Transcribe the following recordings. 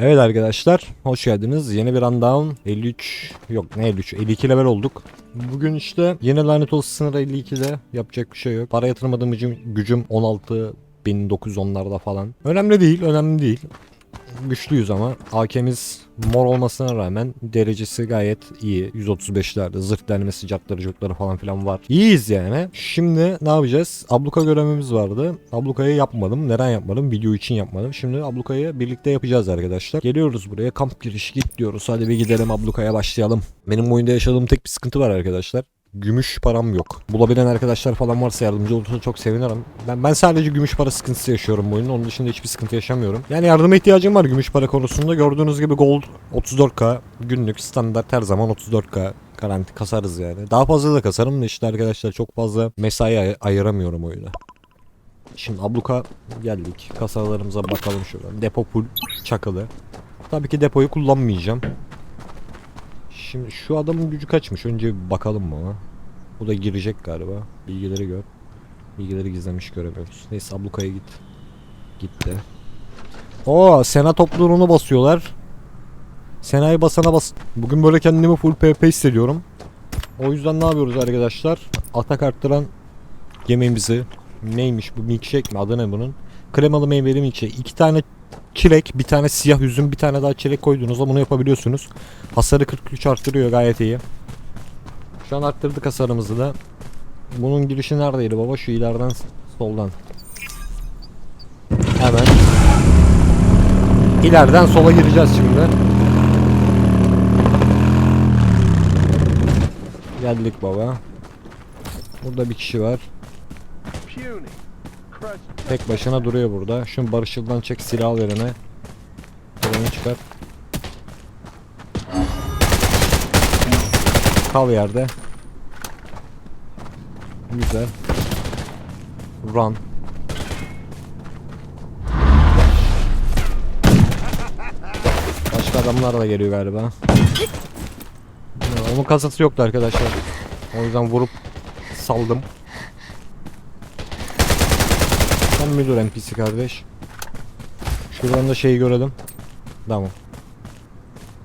Evet arkadaşlar hoş geldiniz. Yeni bir rundown 53 yok ne 53 52 level olduk. Bugün işte yeni lanet olsun sınır 52'de yapacak bir şey yok. Para yatırmadığım gücüm, gücüm 16 1910'larda falan. Önemli değil önemli değil. Güçlüyüz ama AK'miz mor olmasına rağmen derecesi gayet iyi. 135'lerde zırh delmesi, cartları, curtları falan filan var. İyiyiz yani. Şimdi ne yapacağız? Abluka görevimiz vardı. Ablukayı yapmadım. Neden yapmadım? Video için yapmadım. Şimdi ablukayı birlikte yapacağız arkadaşlar. Geliyoruz buraya. Kamp girişi git diyoruz. Hadi bir gidelim ablukaya başlayalım. Benim oyunda yaşadığım tek bir sıkıntı var arkadaşlar. Gümüş param yok. Bulabilen arkadaşlar falan varsa yardımcı olursa çok sevinirim. Ben ben sadece gümüş para sıkıntısı yaşıyorum bu oyunda. Onun dışında hiçbir sıkıntı yaşamıyorum. Yani yardıma ihtiyacım var gümüş para konusunda. Gördüğünüz gibi gold 34k günlük standart her zaman 34k garanti kasarız yani. Daha fazla da kasarım da işte arkadaşlar çok fazla mesai ay- ayıramıyorum oyuna. Şimdi abluka geldik. Kasalarımıza bakalım şuradan. Depo full çakılı. Tabii ki depoyu kullanmayacağım. Şimdi şu adamın gücü kaçmış? Önce bakalım mı ona? Bu da girecek galiba. Bilgileri gör. Bilgileri gizlemiş göremiyoruz. Neyse ablukaya git. Gitti. Oo Sena topluluğunu basıyorlar. Sena'yı basana bas. Bugün böyle kendimi full PP hissediyorum. O yüzden ne yapıyoruz arkadaşlar? Atak arttıran yemeğimizi neymiş bu milkshake mi adı ne bunun? Kremalı meyveli milkshake. İki tane çilek, bir tane siyah üzüm, bir tane daha çilek koyduğunuzda bunu yapabiliyorsunuz. Hasarı 43 arttırıyor gayet iyi. Şu an arttırdık hasarımızı da. Bunun girişi neredeydi baba? Şu ileriden soldan. Hemen. İleriden sola gireceğiz şimdi. Geldik baba. Burada bir kişi var. Tek başına duruyor burada. Şu barışıldan çek silah al verene. Telefonu çıkar. Kal yerde. Güzel. Run. Başka adamlar da geliyor galiba. Onun kasası yoktu arkadaşlar. O yüzden vurup saldım. Sen müdür NPC kardeş. Şuradan da şeyi görelim. Tamam.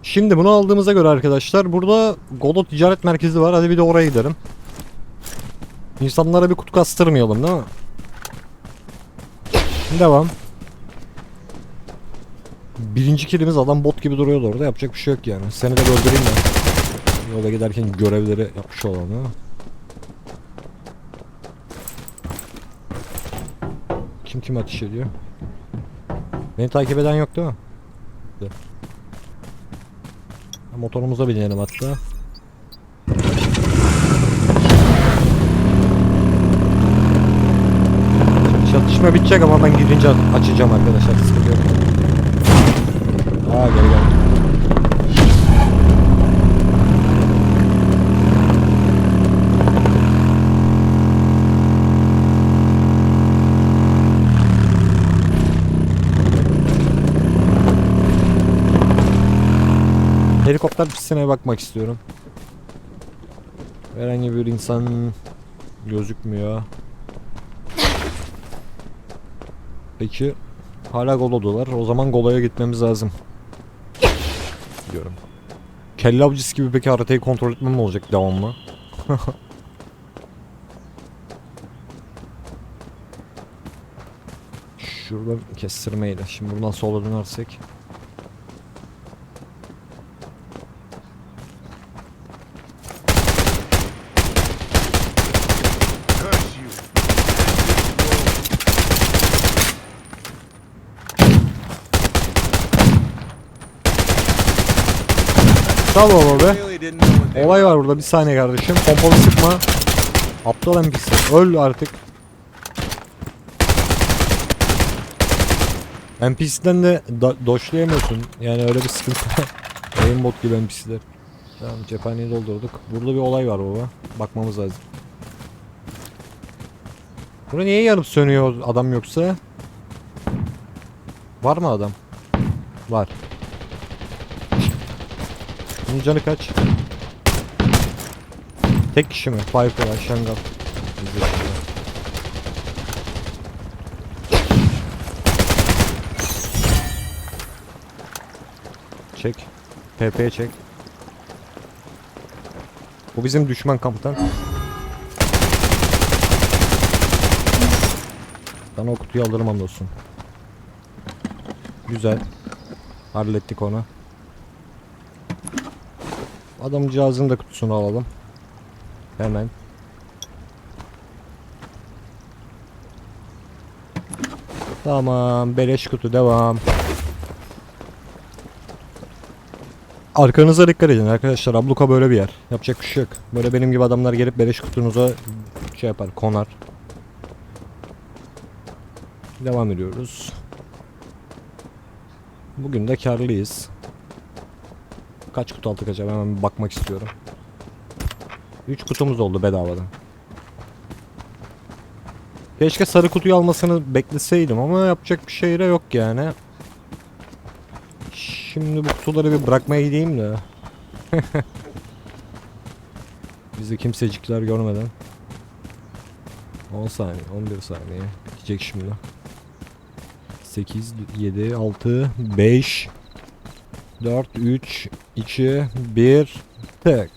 Şimdi bunu aldığımıza göre arkadaşlar burada Godot Ticaret Merkezi var. Hadi bir de oraya gidelim. İnsanlara bir kutu kastırmayalım değil mi? Devam. Birinci kilimiz adam bot gibi duruyordu orada. Yapacak bir şey yok yani. Seni de öldüreyim ben. Yola giderken görevleri yapmış olalım Kim ateş ediyor? Beni takip eden yok değil mi? Motorumuza binelim hatta. Çatışma bitecek ama ben gidince açacağım arkadaşlar. Sıkıntı yok. Aa gel gel. Pistine bakmak istiyorum. Herhangi bir insan gözükmüyor. Peki hala Golo'dalar. O zaman Golo'ya gitmemiz lazım. Diyorum. Kelle avcısı gibi peki haritayı kontrol etmem olacak devamlı? Şuradan kestirmeyle. Şimdi buradan sola dönersek. Sal baba be. Olay var burada bir saniye kardeşim. Pompalı sıkma. Aptal NPC. Öl artık. NPC'den de doşlayamıyorsun. Yani öyle bir sıkıntı var. Oyun bot gibi NPC'ler. Tamam cephaneyi doldurduk. Burada bir olay var baba. Bakmamız lazım. Burada niye yanıp sönüyor adam yoksa? Var mı adam? Var. Bunun canı kaç? Tek kişi mi? Five var, Şangal. Çek. TP'ye çek. Bu bizim düşman kamptan. Sana o kutuyu aldırmam dostum. Güzel. Hallettik onu. Adamcağızın da kutusunu alalım. Hemen. Tamam. Beleş kutu devam. Arkanıza dikkat edin arkadaşlar. Abluka böyle bir yer. Yapacak bir şey yok. Böyle benim gibi adamlar gelip beleş kutunuza şey yapar, konar. Devam ediyoruz. Bugün de karlıyız. Kaç kutu aldık acaba hemen bir bakmak istiyorum. 3 kutumuz oldu bedavadan. Keşke sarı kutuyu almasını bekleseydim ama yapacak bir şey de yok yani. Şimdi bu kutuları bir bırakmaya gideyim de. Bizi kimsecikler görmeden. 10 saniye, 11 saniye. Bitecek şimdi. 8, 7, 6, 5, 4, 3, 2, 1, tek.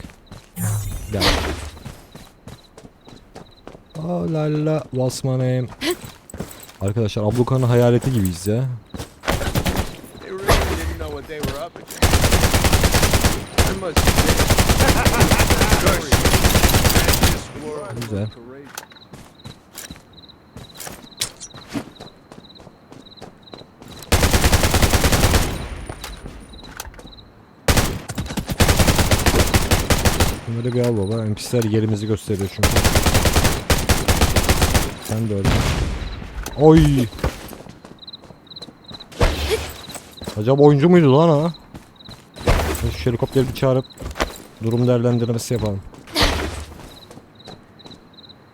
Gel. Oh la la, what's my name? Arkadaşlar Abluka'nın hayaleti gibiyiz ya. They Bunları bir al baba. NPC'ler yerimizi gösteriyor çünkü. Sen de öyle. Oy. Acaba oyuncu muydu lan ha? Şu helikopteri bir çağırıp durum değerlendirmesi yapalım.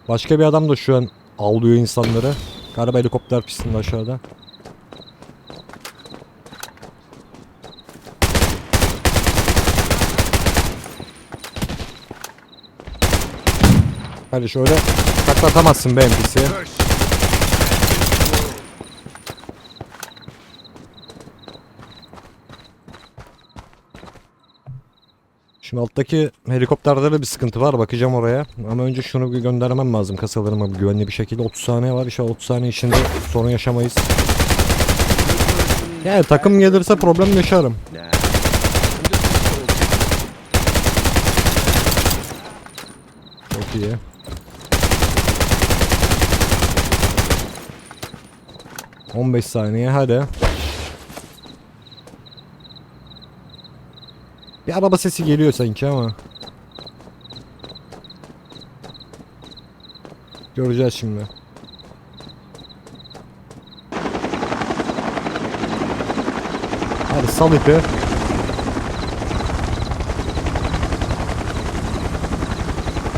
Başka bir adam da şu an avlıyor insanları. Galiba helikopter pistinde aşağıda. Hadi şöyle taklatamazsın be NPC. Curse you. Man, this world Şimdi alttaki helikopterde de bir sıkıntı var. Bakacağım oraya. Ama önce şunu bir göndermem lazım kasalarıma güvenli bir şekilde. 30 saniye var. İnşallah 30 saniye içinde sorun yaşamayız. Yani takım gelirse problem yaşarım. Çok iyi. ...15 saniye hadi. Bir araba sesi geliyor sanki ama. Göreceğiz şimdi. Hadi sal ipi.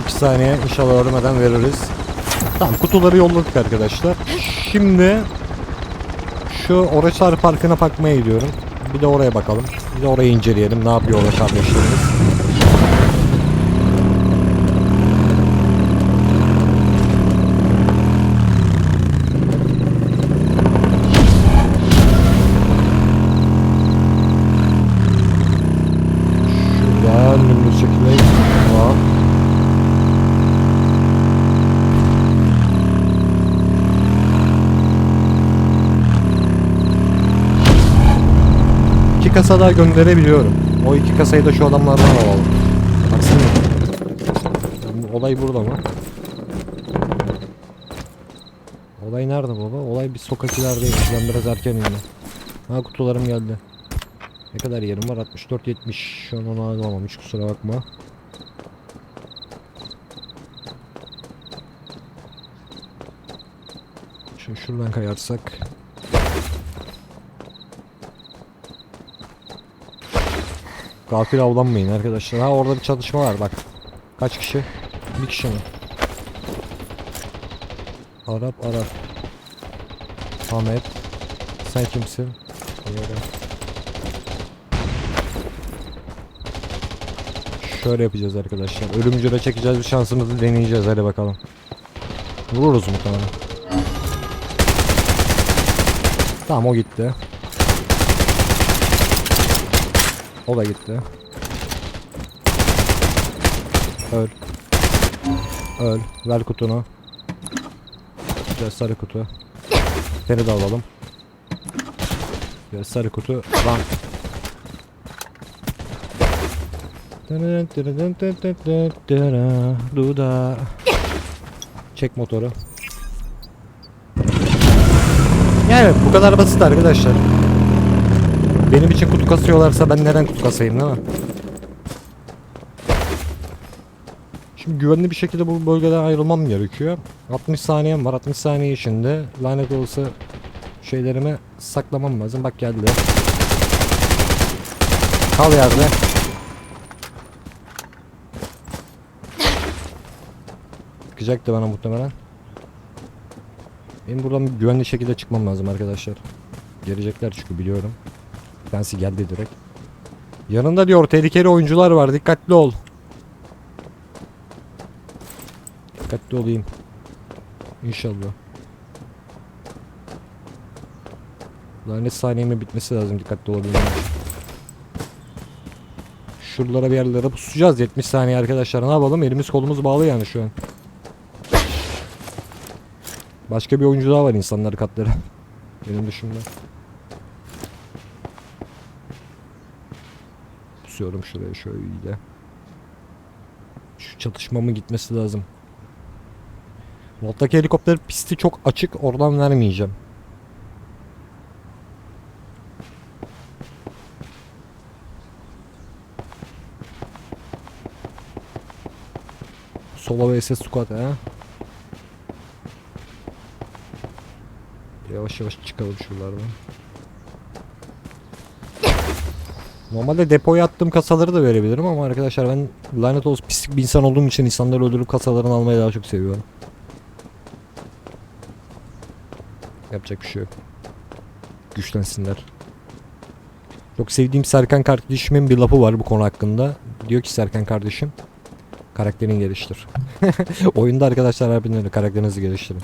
İki saniye inşallah ölmeden veririz. Tamam kutuları yolladık arkadaşlar. Şimdi şu Oraçlar Parkı'na bakmaya gidiyorum. Bir de oraya bakalım. Bir de orayı inceleyelim. Ne yapıyor orada kardeşlerimiz. Şuradan dümdüz şekilde Tamam. İki kasa daha gönderebiliyorum. O iki kasayı da şu adamlardan alalım. Baksana. Bu Olay burada mı? Olay nerede baba? Olay bir sokak ilerideymiş. Ben biraz erken indim. Ha kutularım geldi. Ne kadar yerim var? 64 70. Şu an onu alamamış hiç kusura bakma. Şimdi şuradan kayarsak. Gafil avlanmayın arkadaşlar. Ha orada bir çatışma var bak. Kaç kişi? Bir kişi mi? Arap Arap. Ahmet. Sen kimsin? Şöyle yapacağız arkadaşlar. Ölümcüle çekeceğiz bir şansımızı deneyeceğiz hadi bakalım. Vururuz muhtemelen. Tamam o gitti. O da gitti. Öl. Öl. Ver kutunu. Güzel sarı kutu. Seni de alalım. Güzel sarı kutu. Lan. Duda. Çek motoru. Yani bu kadar basit arkadaşlar. Benim için kutu kasıyorlarsa ben neden kutu kasayım değil mi? Şimdi güvenli bir şekilde bu bölgeden ayrılmam gerekiyor. 60 saniyem var. 60 saniye içinde lanet olsa şeylerimi saklamam lazım. Bak geldi. Kal yerde. Çıkacaktı bana muhtemelen. Benim buradan güvenli şekilde çıkmam lazım arkadaşlar. Gelecekler çünkü biliyorum. Tanesi geldi direkt. Yanında diyor tehlikeli oyuncular var dikkatli ol. Dikkatli olayım. İnşallah. Lanet saniyemin bitmesi lazım dikkatli olabilmem. Şuralara bir yerlere pusacağız 70 saniye arkadaşlar ne yapalım elimiz kolumuz bağlı yani şu an. Başka bir oyuncu daha var insanlar katları. Benim dışımda. Pusuyorum şuraya şöyle. Şu çatışmamın gitmesi lazım. Alttaki helikopter pisti çok açık. Oradan vermeyeceğim. Sola vs squad ha. Yavaş yavaş çıkalım şuralardan. Normalde depoya attığım kasaları da verebilirim ama arkadaşlar ben lanet olsun pislik bir insan olduğum için insanları öldürüp kasalarını almayı daha çok seviyorum. Yapacak bir şey yok. Güçlensinler. Çok sevdiğim Serkan kardeşimin bir lafı var bu konu hakkında. Diyor ki Serkan kardeşim karakterini geliştir. Oyunda arkadaşlar harbiden karakterinizi geliştirin.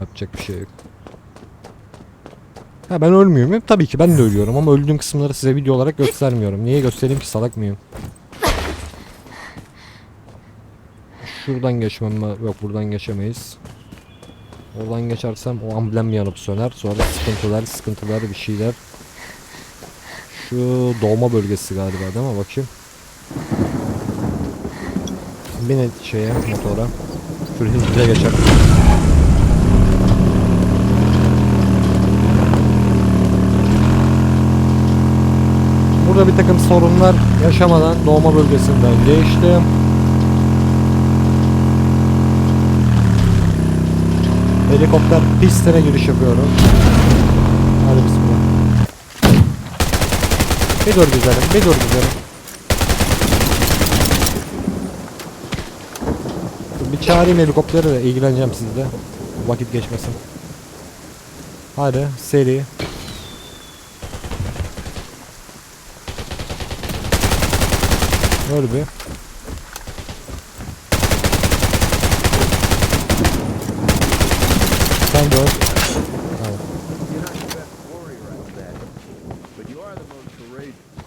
Yapacak bir şey yok. Ha ben ölmüyor muyum? Tabii ki ben de ölüyorum ama öldüğüm kısımları size video olarak göstermiyorum. Niye göstereyim ki salak mıyım? Şuradan geçmem? Yok buradan geçemeyiz. Oradan geçersem o amblem yanıp söner. Sonra sıkıntılar, sıkıntılar bir şeyler. Şu doğma bölgesi galiba değil mi? Bakayım. Bin şeye motora. Şöyle hızlıca Burada bir takım sorunlar yaşamadan doğma bölgesinden geçtim. Helikopter pistine giriş yapıyorum. Hadi bismillah. Bir dur güzelim, bir dur güzelim. Bir çağırayım helikopteri de ilgileneceğim sizle. Vakit geçmesin. Hadi seri. Öl bir. Sen de öl. Tamam.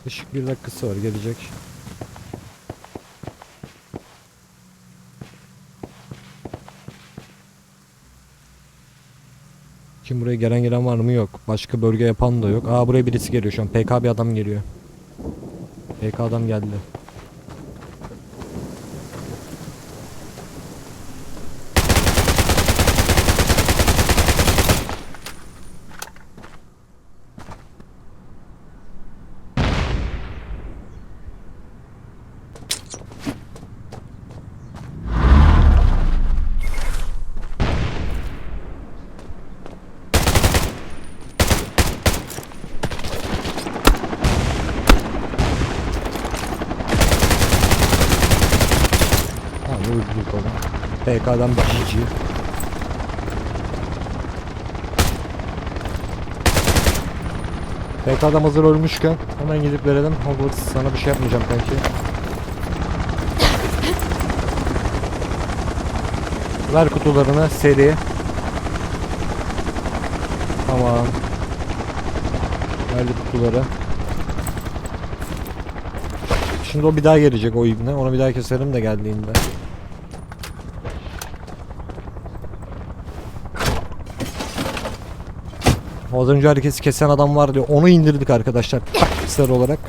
Işık bir dakikası var gelecek. Kim buraya gelen gelen var mı yok. Başka bölge yapan da yok. Aa buraya birisi geliyor şu an. PK bir adam geliyor. PK adam geldi. Tamam öldürdük onu. PK'dan GG. PK adam hazır ölmüşken hemen gidip verelim. Hogwarts sana bir şey yapmayacağım kanki. Ver kutularını seri. Tamam. Verdi kutuları. Şimdi o bir daha gelecek o ibne. Onu bir daha keserim de geldiğinde. Az önce herkesi kesen adam var diyor. Onu indirdik arkadaşlar. Taktiksel olarak.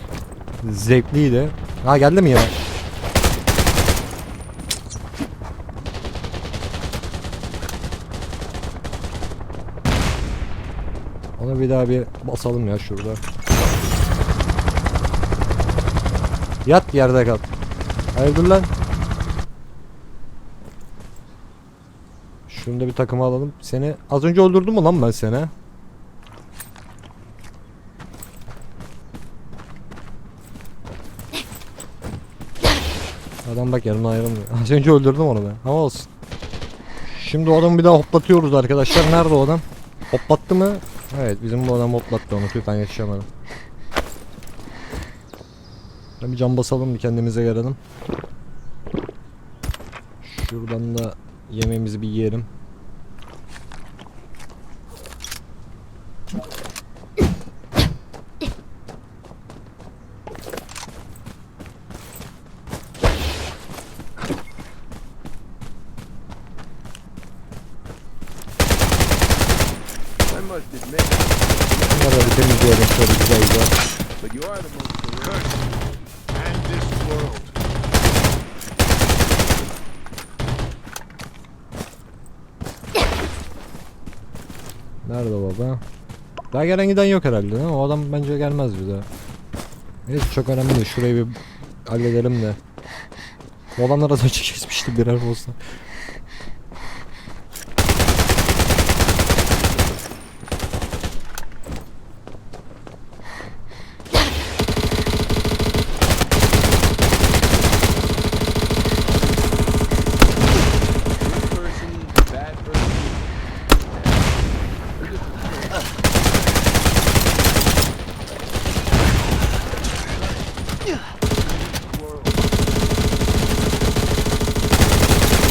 Zevkliydi. Ha geldi mi ya? Onu bir daha bir basalım ya şurada. Yat yerde kal. Hayırdır lan? Şunu da bir takıma alalım. Seni az önce öldürdüm mü lan ben seni? Bak yanımdan ayrılmıyor. Az önce öldürdüm onu ben. Ama olsun. Şimdi o adamı bir daha hoplatıyoruz arkadaşlar. Nerede o adam? Hoplattı mı? Evet bizim bu adam hoplattı onu. Tüh ben yetişemedim. Bir cam basalım bir kendimize gelelim. Şuradan da yemeğimizi bir yiyelim. Daha gelen giden yok herhalde değil mi? O adam bence gelmez bize. Neyse çok önemli değil. Şurayı bir halledelim de. Bu adamlar az önce kesmişti birer olsa. Good person, bad person.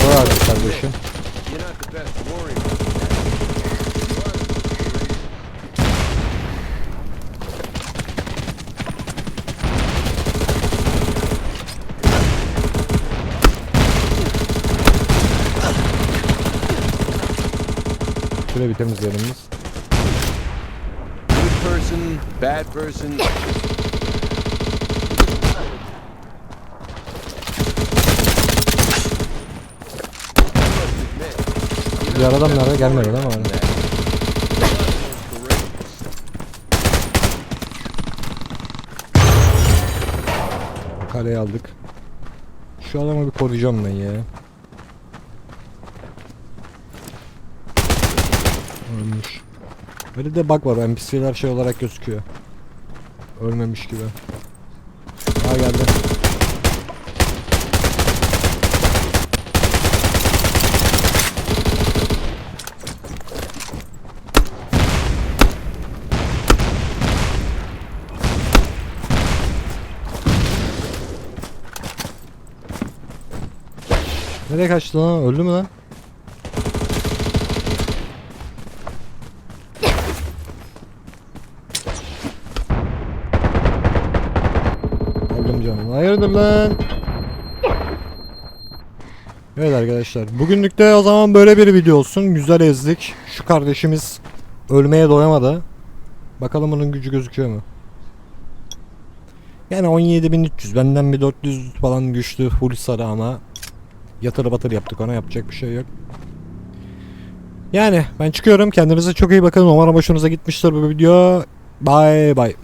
Dur abi kardeşim. You're not the best warrior. You are the most courageous. Şurayı bir temizleyelim biz. Good person, bad person. Diğer adam nerede? Gelmedi değil mi? abi? Kaleyi aldık. Şu adamı bir koruyacağım ben ya. Ölmüş. Böyle de bug var. NPC'ler şey olarak gözüküyor. Ölmemiş gibi. Aa geldi. Nereye kaçtı lan? Öldü mü lan? Hayırdır lan? Evet arkadaşlar. Bugünlük de o zaman böyle bir video olsun. Güzel ezdik. Şu kardeşimiz ölmeye doyamadı. Bakalım onun gücü gözüküyor mu? Yani 17.300 benden bir 400 falan güçlü full sarı ama yatır batır yaptık ona yapacak bir şey yok. Yani ben çıkıyorum kendinize çok iyi bakın umarım hoşunuza gitmiştir bu video. Bye bye.